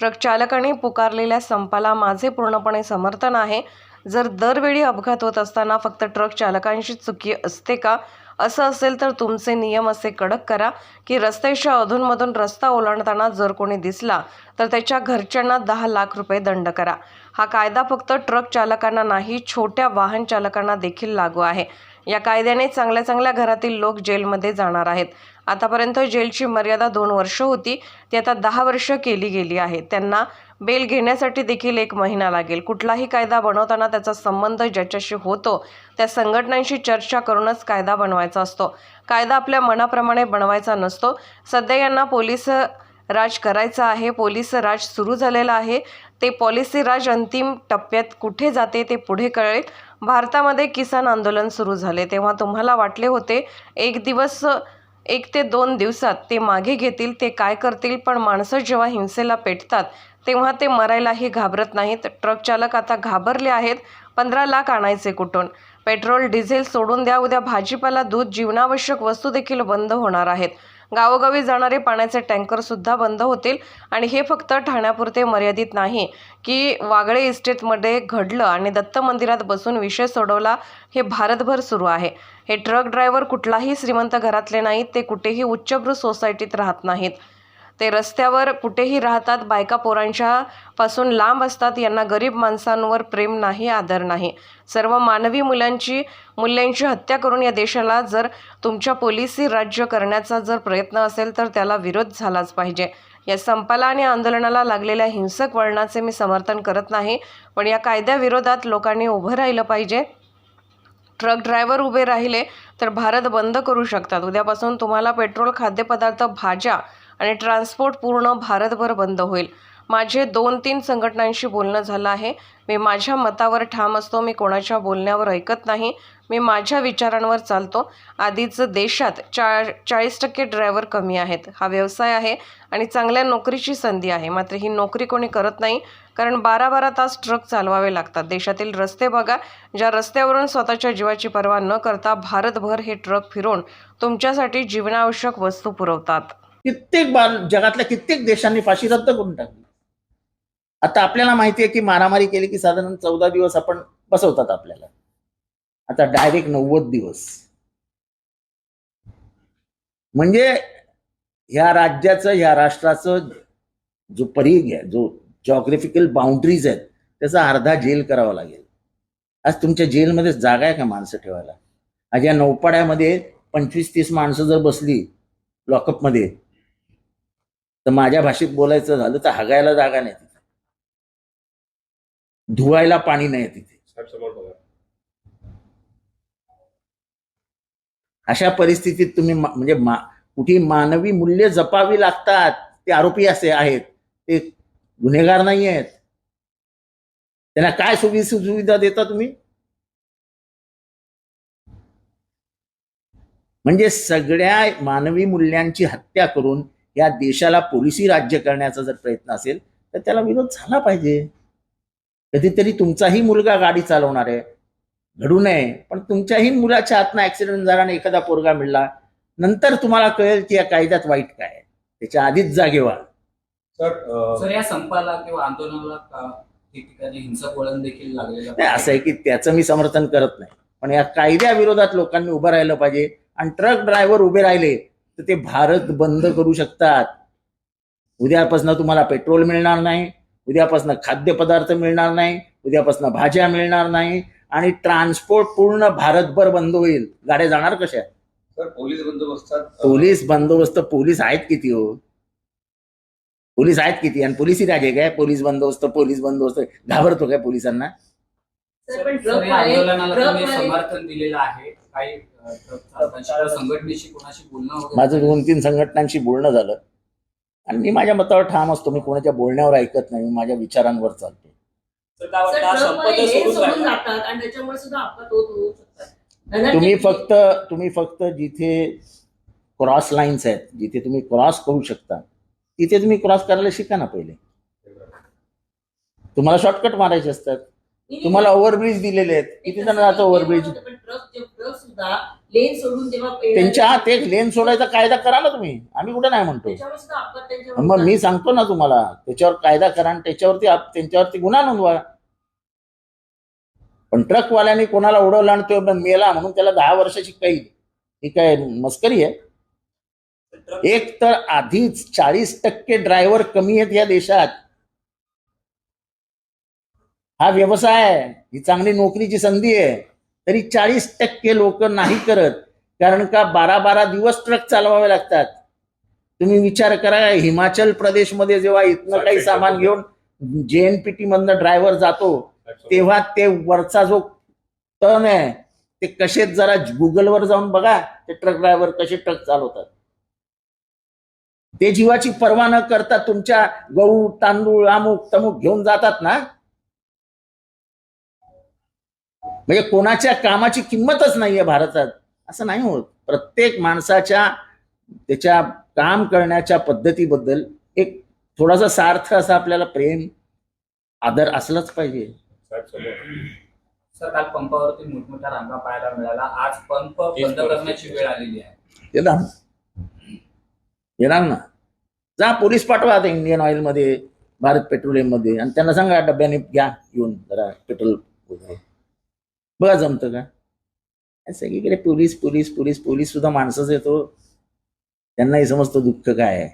Truck चालकाने पुकारलेल्या संपाला माझे पूर्णपणे समर्थन आहे. जर दरवेळी अपघात होत असताना फक्त ट्रक चालकांची चुकी असते का? असं असेल तर तुमचे नियम असे कडक करा की रस्त्याच्या अधूनमधून रस्ता ओलांडताना जर कोणी दिसला तर त्याच्या घरच्यांना दहा लाख रुपये दंड करा. हा कायदा फक्त ट्रक चालकांना नाही छोट्या वाहन चालकांना देखील लागू आहे. या कायद्याने चांगल्या चांगल्या घरातील लोक जेलमध्ये जाणार आहेत. आतापर्यंत जेलची मर्यादा दोन वर्ष होती. ती आता दहा वर्ष केली गेली आहे. त्यांना बेल घेण्यासाठी देखील एक महिना लागेल. कुठलाही कायदा बनवताना त्याचा संबंध ज्याच्याशी होतो त्या संघटनांशी चर्चा करूनच कायदा बनवायचा असतो. कायदा आपल्या मनाप्रमाणे बनवायचा नसतो. सध्या यांना पोलीस राज करायचं आहे. पोलीस राज सुरू झालेलं आहे. ते पॉलिसी राज अंतिम टप्प्यात कुठे जाते ते पुढे कळेल. भारतामध्ये किसान आंदोलन सुरू झाले. तेव्हा तुम्हाला वाटले होते एक दिवस एक ते दोन दिवसात ते मागे घेतील ते काय करतील पण माणसं जेव्हा हिंसेला पेटतात तेव्हा ते मरायलाही घाबरत नाहीत. ट्रक चालक आता घाबरले आहेत. पंधरा लाख आणायचे कुठून? पेट्रोल डिझेल सोडून द्या उद्या भाजीपाला दूध जीवनावश्यक वस्तू देखील बंद होणार आहेत. गावोगावी जाणारे पाण्याचे टँकर सुद्धा बंद होतील. आणि हे फक्त ठाण्यापुरते मर्यादित नाही की वागळे इस्टेटमध्ये घडलं आणि दत्त मंदिरात बसून विषय सोडवला हे भारतभर सुरू आहे. हे ट्रक ड्रायव्हर कुठलाही श्रीमंत घरातले नाहीत ते कुठेही उच्चभ्रू सोसायटीत राहत नाहीत. ते रस्त्यावर कुठेही राहतात बायका पोरांच्या पासून लांब असतात यांना गरीब माणसांवर प्रेम नाही आदर नाही. सर्व मानवी मुलांची मूल्यांची हत्या करून या देशाला जर तुमच्या पोलिसी राज्य करण्याचा जर प्रयत्न असेल तर त्याला विरोध झालाच पाहिजे. या संपाला आणि आंदोलनाला लागलेल्या हिंसक वळणाचे मी समर्थन करत नाही पण या कायद्याविरोधात लोकांनी उभं राहिलं पाहिजे. ट्रक ड्रायव्हर उभे राहिले तर भारत बंद करू शकतात. उद्यापासून तुम्हाला पेट्रोल खाद्यपदार्थ भाज्या आणि ट्रान्सपोर्ट पूर्ण भारतभर बंद होईल. माझे दोन तीन संघटनांशी बोलणं झालं आहे. मी माझ्या मतावर ठाम असतो मी कोणाच्या बोलण्यावर ऐकत नाही. मी माझ्या विचारांवर चालतो. आधीच देशात चा चाळीस टक्के ड्रायव्हर कमी आहेत. हा व्यवसाय आहे आणि चांगल्या नोकरीची संधी आहे. मात्र ही नोकरी कोणी करत नाही कारण बारा बारा तास ट्रक चालवावे लागतात. देशातील रस्ते बघा ज्या रस्त्यावरून स्वतःच्या जीवाची पर्वा न करता भारतभर हे ट्रक फिरवून तुमच्यासाठी जीवनावश्यक वस्तू पुरवतात. कित्येक बाल जगातल्या कित्येक देशांनी फाशी रद्द करून टाकली. आता आपल्याला माहिती आहे की मारामारी केली की साधारण चौदा दिवस आपण बसवतात आपल्याला. आता डायरेक्ट नव्वद दिवस. म्हणजे ह्या राज्याचं ह्या राष्ट्राचं जो परीघ आहे जो जॉग्राफिकल बाउंड्रीज आहेत त्याचा अर्धा जेल करावा लागेल. आज तुमच्या जेलमध्ये जागा आहे का माणसं ठेवायला? आज या नौपाड्यामध्ये पंचवीस तीस माणसं जर बसली लॉकअपमध्ये तर माझ्या भाषेत बोलायचं झालं तर हगायला जागा नाही तिथे. धुवायला पाणी नाही तिथे. अशा परिस्थितीत तुम्ही म्हणजे मा कुठे मानवी मूल्य जपावी लागतात ते आरोपी असे आहेत. ते गुन्हेगार नाही आहेत. त्यांना काय सुवि सुविधा देता तुम्ही? म्हणजे सगळ्या मानवी मूल्यांची हत्या करून या देशाला पोलिसी राज्य करण्याचा जर प्रयत्न असेल तर त्याला विरोध झाला पाहिजे. कधीतरी तुमचाही मुलगा गाडी चालवणार आहे. घडू नये. पण तुमच्याही मुलाच्या हातनं ऍक्सिडेंट झाला आणि एखादा पोरगा मिळला नंतर तुम्हाला कळेल की या कायद्यात वाईट काय आहे. त्याच्या आधीच जागे व्हा सर या संपाला किंवा आंदोलनाला ठिकठिकाणी हिंसक वळण देखील लागलेलं? नाही असं आहे की त्याचं मी समर्थन करत नाही. पण या कायद्याविरोधात लोकांनी उभं राहिलं पाहिजे. आणि ट्रक ड्रायव्हर उभे राहिले तर ते भारत बंद करू शकतात. उद्यापासून तुम्हाला पेट्रोल मिळणार नाही उद्यापासून खाद्यपदार्थ मिळणार नाही उद्यापासून भाज्या मिळणार नाही आणि ट्रान्सपोर्ट पूर्ण भारतभर बंद होईल. गाड्या जाणार कशा? सर पोलीस बंदोबस्तात अ, पोलीस बंदोबस्त पोलीस आहेत किती हो? पोलीस आहेत किती? आणि पोलिसी राजे काय? पोलीस बंदोबस्त पोलीस बंदोबस्त. घाबरतो काय पोलिसांना? समर्थन दिलेलं आहे. काही माझं दोन तीन संघटनांशी बोलणं झालं. आणि मी माझ्या मतावर ठाम असतो. मी कोणाच्या बोलण्यावर ऐकत नाही. मी माझ्या विचारांवर चालतो. तुम्ही फक्त तुम्ही फक्त जिथे क्रॉस लाईन्स आहेत जिथे तुम्ही क्रॉस करू शकता तिथे तुम्ही क्रॉस करायला शिका ना पहिले. तुम्हाला शॉर्टकट मारायचे असतात. तुम्हाला ओव्हरब्रिज दिलेले आहेत. किती तसं जण जातं नाही, ओव्हरब्रिज लेन सोडून तेव्हा त्यांच्या हात एक लेन सोडायचा कायदा करा ना तुम्ही. आम्ही कुठे नाही म्हणतो. मग मी. सांगतो ना तुम्हाला. त्याच्यावर कायदा करा आणि त्याच्यावरती आप- त्यांच्यावरती गुन्हा नोंदवा. पण ट्रकवाल्याने कोणाला उडवला आणि तो मेला म्हणून त्याला दहा वर्षाची कैद. ही काय मस्करी आहे? एक तर आधीच चाळीस टक्के ड्रायव्हर कमी आहेत या देशात. हा व्यवसाय आहे. ही चांगली नोकरीची संधी आहे. तरी चाळीस टक्के लोक नाही करत. कारण का बारा बारा दिवस ट्रक चालवावे लागतात. तुम्ही विचार करा हिमाचल प्रदेशमध्ये जेव्हा इथनं काही सामान घेऊन जेएनपीटी मधनं ड्रायव्हर जातो तेव्हा ते वरचा जो टर्न आहे ते कसे जरा गुगलवर जाऊन बघा ते ट्रक ड्रायव्हर कसे ट्रक चालवतात. ते जीवाची पर्वा न करता तुमच्या गहू तांदूळ अमुक तमुक घेऊन जातात ना? म्हणजे कोणाच्या कामाची किंमतच नाहीये भारतात. असं नाही होत. प्रत्येक माणसाच्या त्याच्या काम करण्याच्या पद्धतीबद्दल एक थोडासा सार्थ असा आपल्याला प्रेम आदर असलाच पाहिजे. सर काल पंपावरती मोठमोठ्या रांगा पाहायला मिळाला आज पंप बंद करण्याची वेळ आलेली आहे. येणार ना. येणार ना. जा पोलीस पाठवा आता इंडियन ऑइलमध्ये भारत पेट्रोलियममध्ये आणि त्यांना सांगा डब्याने घ्या येऊन जरा पेट्रोल वगैरे. बघा जमतं का? सगळीकडे पोलीस पोलीस पोलीस पोलीस सुद्धा माणसंच येतो हो. त्यांनाही समजतं दुःख काय आहे.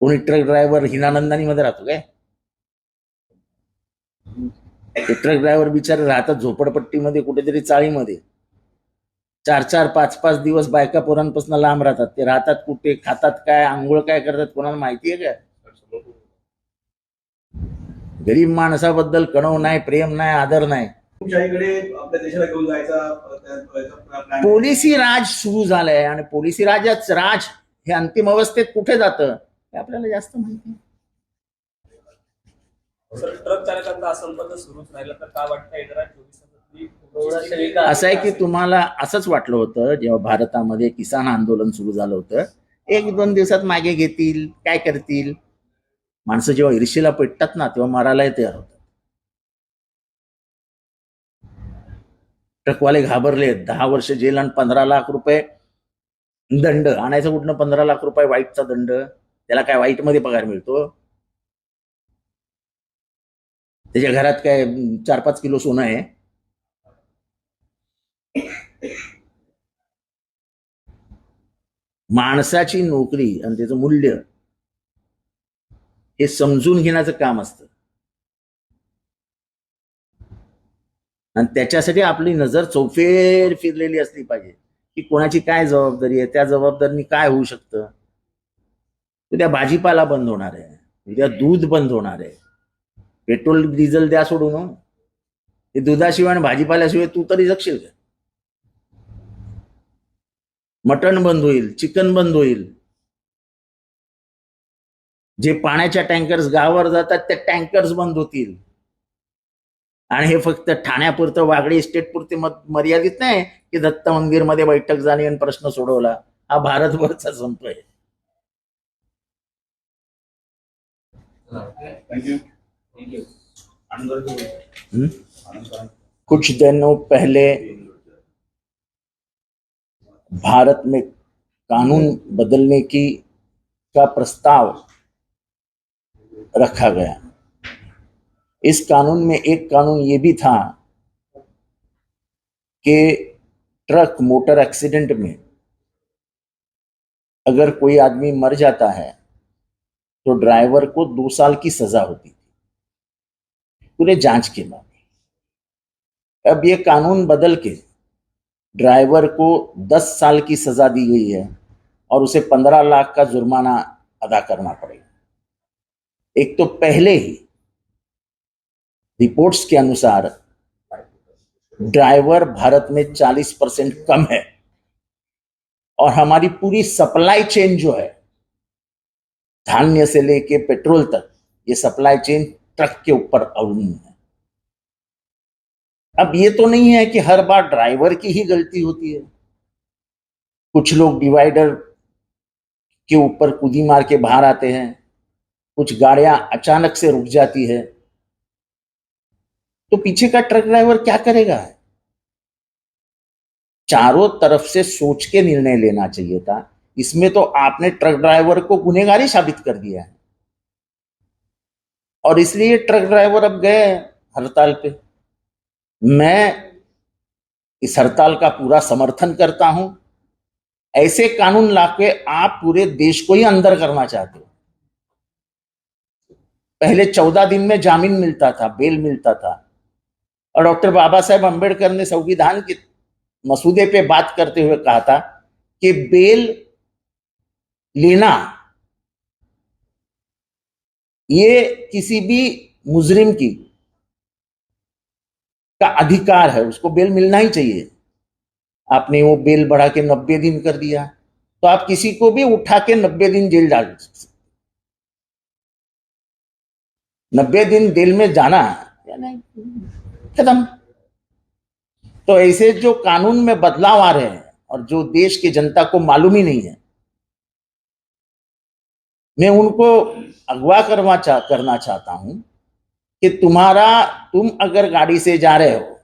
कोणी ट्रक ड्रायव्हर हिनानंदानी मध्ये राहतो काय? ट्रक ड्रायव्हर बिचारे राहतात झोपडपट्टीमध्ये कुठेतरी चाळीमध्ये. चार चार पाच पाच दिवस बायका पोरांपासून लांब राहतात. ते राहतात कुठे खातात काय आंघोळ काय करतात कोणाला माहिती आहे का? गरीब माणसाबद्दल कणव नाही प्रेम नाही आदर नाही. आपल्या देशाला घेऊन जायचा अ, त्या- त्याचा plan आहे. पोलिसी राज सुरू झालंय आणि पोलिसी राजाच राज हे अंतिम अवस्थेत कुठे जातं हे आपल्याला जास्त माहिती असं आहे की तुम्हाला असंच वाटलं होतं जेव्हा भारतामध्ये किसान आंदोलन सुरू झालं होतं. एक दोन दिवसात मागे घेतील काय करतील? माणसं जेव्हा ईर्षेला पेटतात ना तेव्हा मारायलाही तयार होतात ट्रकवाले घाबरले. दहा वर्ष जेल आणि पंधरा लाख रुपये दंड. आणायचं कुठनं? पंधरा लाख रुपये वाईटचा दंड. त्याला काय वाईटमध्ये पगार मिळतो? त्याच्या घरात काय चार पाच किलो सोनं आहे? माणसाची नोकरी आणि त्याचं मूल्य हे समजून घेण्याचं काम असतं. आणि त्याच्यासाठी आपली नजर चौफेर फिरलेली असली पाहिजे. की कोणाची काय जबाबदारी आहे? त्या जबाबदारीने काय होऊ शकतं? उद्या भाजीपाला बंद होणार आहे. उद्या दूध बंद होणार आहे. पेट्रोल डिझेल द्या सोडून हो. हे. दुधाशिवाय आणि भाजीपाल्याशिवाय तू तरी जगशील का? मटण बंद होईल चिकन बंद होईल. जे पाण्याच्या टँकर्स गावावर जातात त्या टँकर्स बंद होतील. आणि हे फक्त ठाण्यापुरतं वागडी इस्टेट पुरते मर्यादित नाही की दत्त मंदिरमध्ये बैठक झाली आणि प्रश्न सोडवला. हा भारतभरचा संप आहे? कुछ दिनों पहले भारत में कानून बदलने की का प्रस्ताव रखा गया। इस कानून में एक कानून ये भी था कि ट्रक, मोटर एक्सीडेंट में अगर कोई आदमी मर जाता है तो ड्राइवर को दो साल की सजा होती थी। पूरे जाँच के बाद अब ये कानून बदल के ड्राइवर को 10 साल की सजा दी गई है और उसे 15 लाख का जुर्माना अदा करना पड़ेगा। एक तो पहले ही रिपोर्ट्स के अनुसार ड्राइवर भारत में 40 परसेंट कम है। और हमारी पूरी सप्लाई चेन जो है, धान्य से लेके पेट्रोल तक, ये सप्लाई चेन ट्रक के ऊपर अवलंबन है। अब ये तो नहीं है कि हर बार ड्राइवर की ही गलती होती है। कुछ लोग डिवाइडर के ऊपर कूदी मार के बाहर आते हैं, कुछ गाड़ियाँ अचानक से रुक जाती है तो पीछे का ट्रक ड्राइवर क्या करेगा? चारों तरफ़ से सोच के निर्णय लेना चाहिए था। इसमें तो आपने ट्रक ड्राइवर को गुनेगारी साबित कर दिया है। और इसलिए ट्रक ड्राइवर अब गए हड़ताल पे। मैं इस हड़ताल का पूरा समर्थन करता हूँ। ऐसे कानून लाके आप पूरे देश को ही अंदर करना चाहते हो। पहले चौदह दिन में जामीन मिलता था, बेल मिलता था। डॉक्टर बाबा साहेब अंबेडकर ने संविधान के मसूदे पे बात करते हुए कहा था कि बेल लेना ये किसी भी मुजरिम की का अधिकार है, उसको बेल मिलना ही चाहिए। आपने वो बेल बढ़ा के नब्बे दिन कर दिया तो आप किसी को भी उठा के नब्बे दिन जेल डाल सकते नब्बे दिन जेल में जाना या खत्म। तो ऐसे जो कानून में बदलाव आ रहे हैं और जो देश की जनता को मालूम ही नहीं है मैं उनको अगवा करवा चा, करना चाहता हूँ कि तुम्हारा तुम अगर गाड़ी से जा रहे हो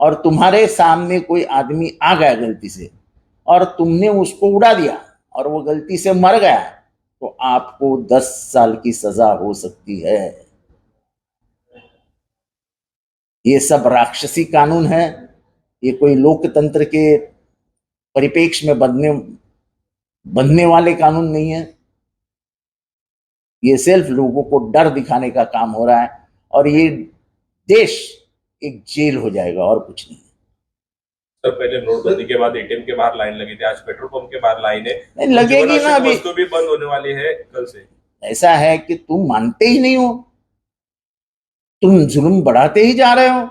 और तुम्हारे सामने कोई आदमी आ गया गलती से और तुमने उसको उड़ा दिया और वो गलती से मर गया तो आपको दस साल की सजा हो सकती है। ये सब राक्षसी कानून है। ये कोई लोकतंत्र के परिपेक्ष में बदने बनने वाले कानून नहीं है। ये सिर्फ़ लोगों को डर दिखाने का काम हो रहा है और ये देश एक जेल हो जाएगा और कुछ नहीं। सर पहले नोटबंदी के बाद एटीएम के बाहर लाइन लगी थी आज पेट्रोल पंप के बाहर लाइन है। लगेगी ना अभी। वस्तु भी बंद होने वाली है कल से। ऐसा है कि तुम मानते ही नहीं हो। तुम जुल्म बढ़ाते ही जा रहे हो।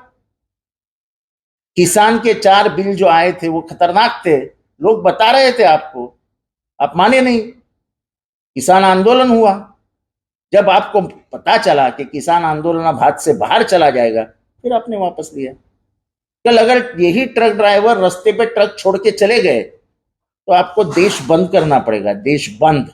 किसान के चार बिल जो आए थे, वो खतरनाक थे। लोग बता रहे थे आपको। आप माने नहीं। किसान आंदोलन हुआ। जब आपको पता चला कि किसान आंदोलन अब हाथ से बाहर चला जाएगा, फिर आपने वापस लिया। कल अगर यही ट्रक ड्राइवर रास्ते पे ट्रक छोड़ के चले गए तो आपको देश बंद करना पड़ेगा। देश बंद।